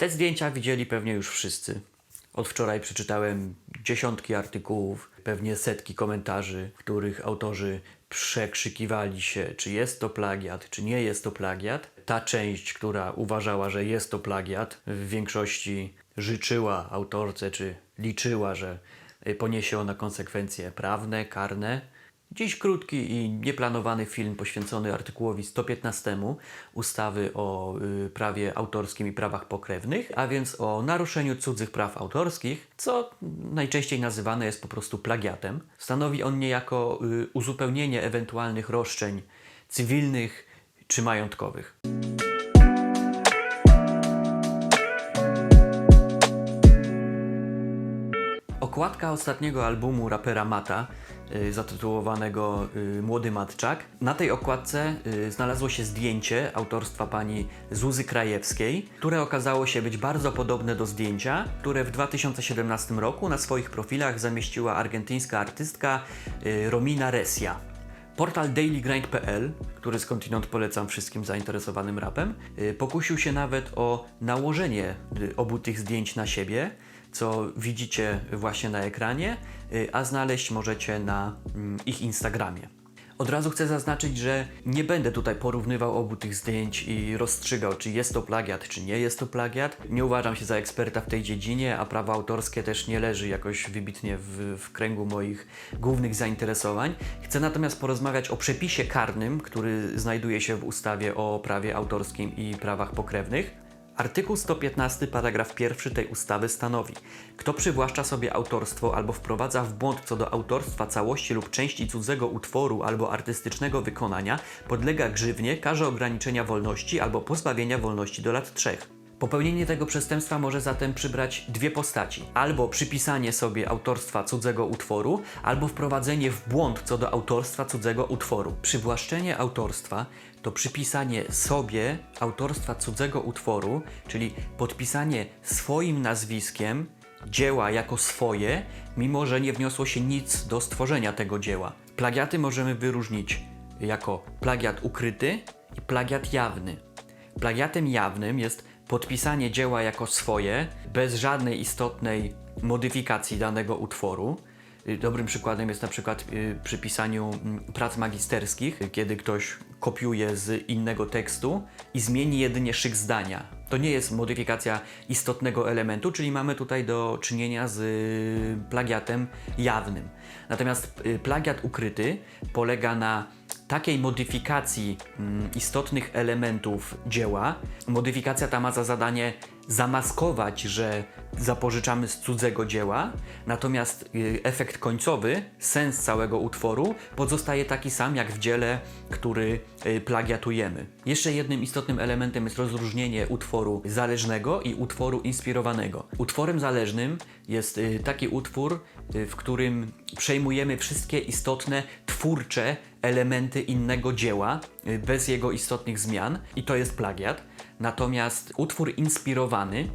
Te zdjęcia widzieli pewnie już wszyscy. Od wczoraj przeczytałem dziesiątki artykułów, pewnie setki komentarzy, w których autorzy przekrzykiwali się, czy jest to plagiat, czy nie jest to plagiat. Ta część, która uważała, że jest to plagiat, w większości życzyła autorce, czy liczyła, że poniesie ona konsekwencje prawne, karne. Dziś krótki i nieplanowany film poświęcony artykułowi 115 ustawy o y, prawie autorskim i prawach pokrewnych, a więc o naruszeniu cudzych praw autorskich, co najczęściej nazywane jest po prostu plagiatem. Stanowi on niejako y, uzupełnienie ewentualnych roszczeń cywilnych czy majątkowych. Okładka ostatniego albumu rapera Mata, y, zatytułowanego y, Młody Matczak. Na tej okładce y, znalazło się zdjęcie autorstwa pani Zuzy Krajewskiej, które okazało się być bardzo podobne do zdjęcia, które w 2017 roku na swoich profilach zamieściła argentyńska artystka Romina Resia. Portal dailygrind.pl, który skądinąd polecam wszystkim zainteresowanym rapem, pokusił się nawet o nałożenie obu tych zdjęć na siebie, co widzicie właśnie na ekranie, y, a znaleźć możecie na mm, ich Instagramie. Od razu chcę zaznaczyć, że nie będę tutaj porównywał obu tych zdjęć i rozstrzygał, czy jest to plagiat, czy nie jest to plagiat. Nie uważam się za eksperta w tej dziedzinie, a prawo autorskie też nie leży jakoś wybitnie w, w kręgu moich głównych zainteresowań. Chcę natomiast porozmawiać o przepisie karnym, który znajduje się w ustawie o prawie autorskim i prawach pokrewnych. Artykuł 115, paragraf 1 tej ustawy stanowi: Kto przywłaszcza sobie autorstwo albo wprowadza w błąd co do autorstwa całości lub części cudzego utworu albo artystycznego wykonania, podlega grzywnie, karze ograniczenia wolności albo pozbawienia wolności do lat trzech. Popełnienie tego przestępstwa może zatem przybrać dwie postaci: albo przypisanie sobie autorstwa cudzego utworu, albo wprowadzenie w błąd co do autorstwa cudzego utworu. Przywłaszczenie autorstwa to przypisanie sobie autorstwa cudzego utworu, czyli podpisanie swoim nazwiskiem dzieła jako swoje, mimo że nie wniosło się nic do stworzenia tego dzieła. Plagiaty możemy wyróżnić jako plagiat ukryty i plagiat jawny. Plagiatem jawnym jest podpisanie dzieła jako swoje, bez żadnej istotnej modyfikacji danego utworu. Y, Dobrym przykładem jest na przykład y, przy pisaniu mm, prac magisterskich, kiedy ktoś kopiuje z innego tekstu i zmieni jedynie szyk zdania. To nie jest modyfikacja istotnego elementu, czyli mamy tutaj do czynienia z y, plagiatem jawnym. Natomiast plagiat ukryty polega na takiej modyfikacji mm, istotnych elementów dzieła. Modyfikacja ta ma za zadanie zamaskować, że zapożyczamy z cudzego dzieła, natomiast y, efekt końcowy, sens całego utworu pozostaje taki sam jak w dziele, który y, plagiatujemy. Jeszcze jednym istotnym elementem jest rozróżnienie utworu zależnego i utworu inspirowanego. Utworem zależnym jest y, taki utwór, w którym przejmujemy wszystkie istotne, twórcze elementy innego dzieła y, bez jego istotnych zmian i to jest plagiat. Natomiast utwór inspirowany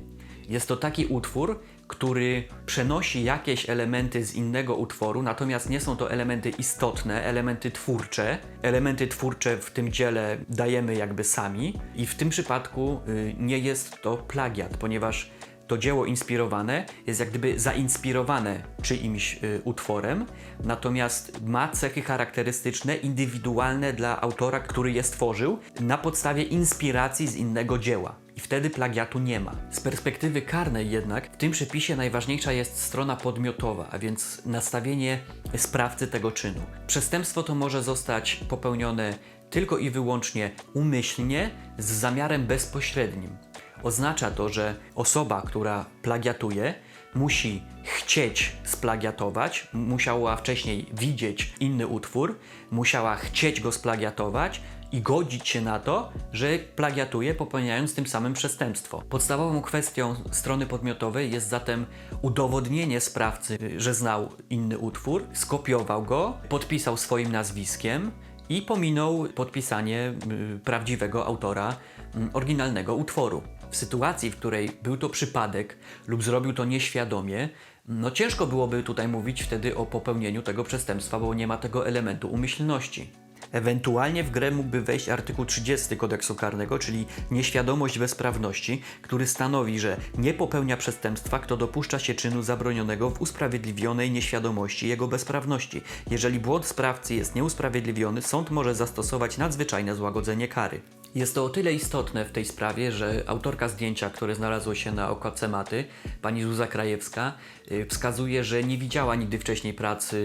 jest to taki utwór, który przenosi jakieś elementy z innego utworu, natomiast nie są to elementy istotne, elementy twórcze. Elementy twórcze w tym dziele dajemy jakby sami i w tym przypadku y, nie jest to plagiat, ponieważ to dzieło inspirowane jest jak gdyby zainspirowane czyimś y, utworem, natomiast ma cechy charakterystyczne, indywidualne dla autora, który je stworzył, na podstawie inspiracji z innego dzieła. I wtedy plagiatu nie ma. Z perspektywy karnej jednak w tym przepisie najważniejsza jest strona podmiotowa, a więc nastawienie sprawcy tego czynu. Przestępstwo to może zostać popełnione tylko i wyłącznie umyślnie z zamiarem bezpośrednim. Oznacza to, że osoba, która plagiatuje, musi chcieć splagiatować, musiała wcześniej widzieć inny utwór, musiała chcieć go splagiatować i godzić się na to, że plagiatuje, popełniając tym samym przestępstwo. Podstawową kwestią strony podmiotowej jest zatem udowodnienie sprawcy, że znał inny utwór, skopiował go, podpisał swoim nazwiskiem i pominął podpisanie y, prawdziwego autora y, oryginalnego utworu. W sytuacji, w której był to przypadek lub zrobił to nieświadomie, no ciężko byłoby tutaj mówić wtedy o popełnieniu tego przestępstwa, bo nie ma tego elementu umyślności. Ewentualnie w grę mógłby wejść artykuł 30 kodeksu karnego, czyli nieświadomość bezprawności, który stanowi, że nie popełnia przestępstwa, kto dopuszcza się czynu zabronionego w usprawiedliwionej nieświadomości jego bezprawności. Jeżeli błąd sprawcy jest nieusprawiedliwiony, sąd może zastosować nadzwyczajne złagodzenie kary. Jest to o tyle istotne w tej sprawie, że autorka zdjęcia, które znalazło się na okładce maty, pani Zuza Krajewska, y, wskazuje, że nie widziała nigdy wcześniej pracy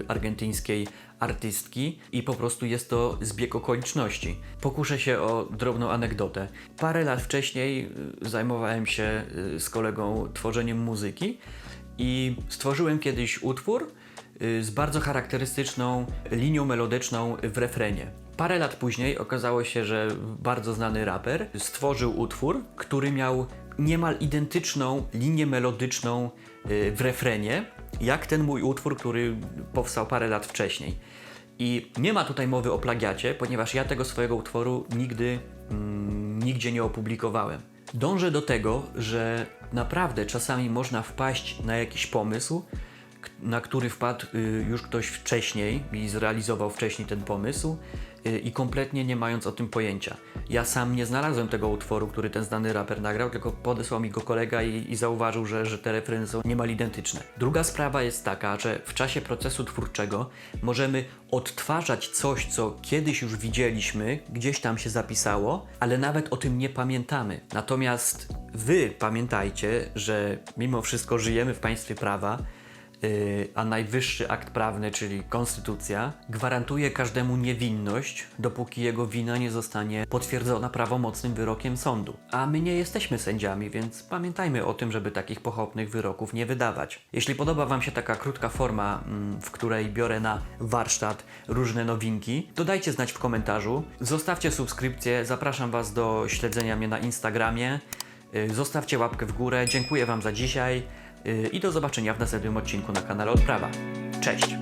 y, argentyńskiej artystki i po prostu jest to zbieg okoliczności. Pokuszę się o drobną anegdotę. Parę lat wcześniej y, zajmowałem się z kolegą tworzeniem muzyki i stworzyłem kiedyś utwór, z bardzo charakterystyczną linią melodyczną w refrenie. Parę lat później okazało się, że bardzo znany raper stworzył utwór, który miał niemal identyczną linię melodyczną y, w refrenie, jak ten mój utwór, który powstał parę lat wcześniej. I nie ma tutaj mowy o plagiacie, ponieważ ja tego swojego utworu nigdy mm, nigdzie nie opublikowałem. Dążę do tego, że naprawdę czasami można wpaść na jakiś pomysł, na który wpadł y, już ktoś wcześniej i zrealizował wcześniej ten pomysł y, i kompletnie nie mając o tym pojęcia. Ja sam nie znalazłem tego utworu, który ten znany raper nagrał, tylko podesłał mi go kolega i, i zauważył, że, że te refreny są niemal identyczne. Druga sprawa jest taka, że w czasie procesu twórczego możemy odtwarzać coś, co kiedyś już widzieliśmy, gdzieś tam się zapisało, ale nawet o tym nie pamiętamy. Natomiast wy pamiętajcie, że mimo wszystko żyjemy w państwie prawa, a najwyższy akt prawny, czyli konstytucja, gwarantuje każdemu niewinność, dopóki jego wina nie zostanie potwierdzona prawomocnym wyrokiem sądu. A my nie jesteśmy sędziami, więc pamiętajmy o tym, żeby takich pochopnych wyroków nie wydawać. Jeśli podoba Wam się taka krótka forma, mm, w której biorę na warsztat różne nowinki, to dajcie znać w komentarzu. Zostawcie subskrypcję, zapraszam Was do śledzenia mnie na Instagramie. Yy, Zostawcie łapkę w górę. Dziękuję Wam za dzisiaj i do zobaczenia w następnym odcinku na kanale Odprawa. Cześć!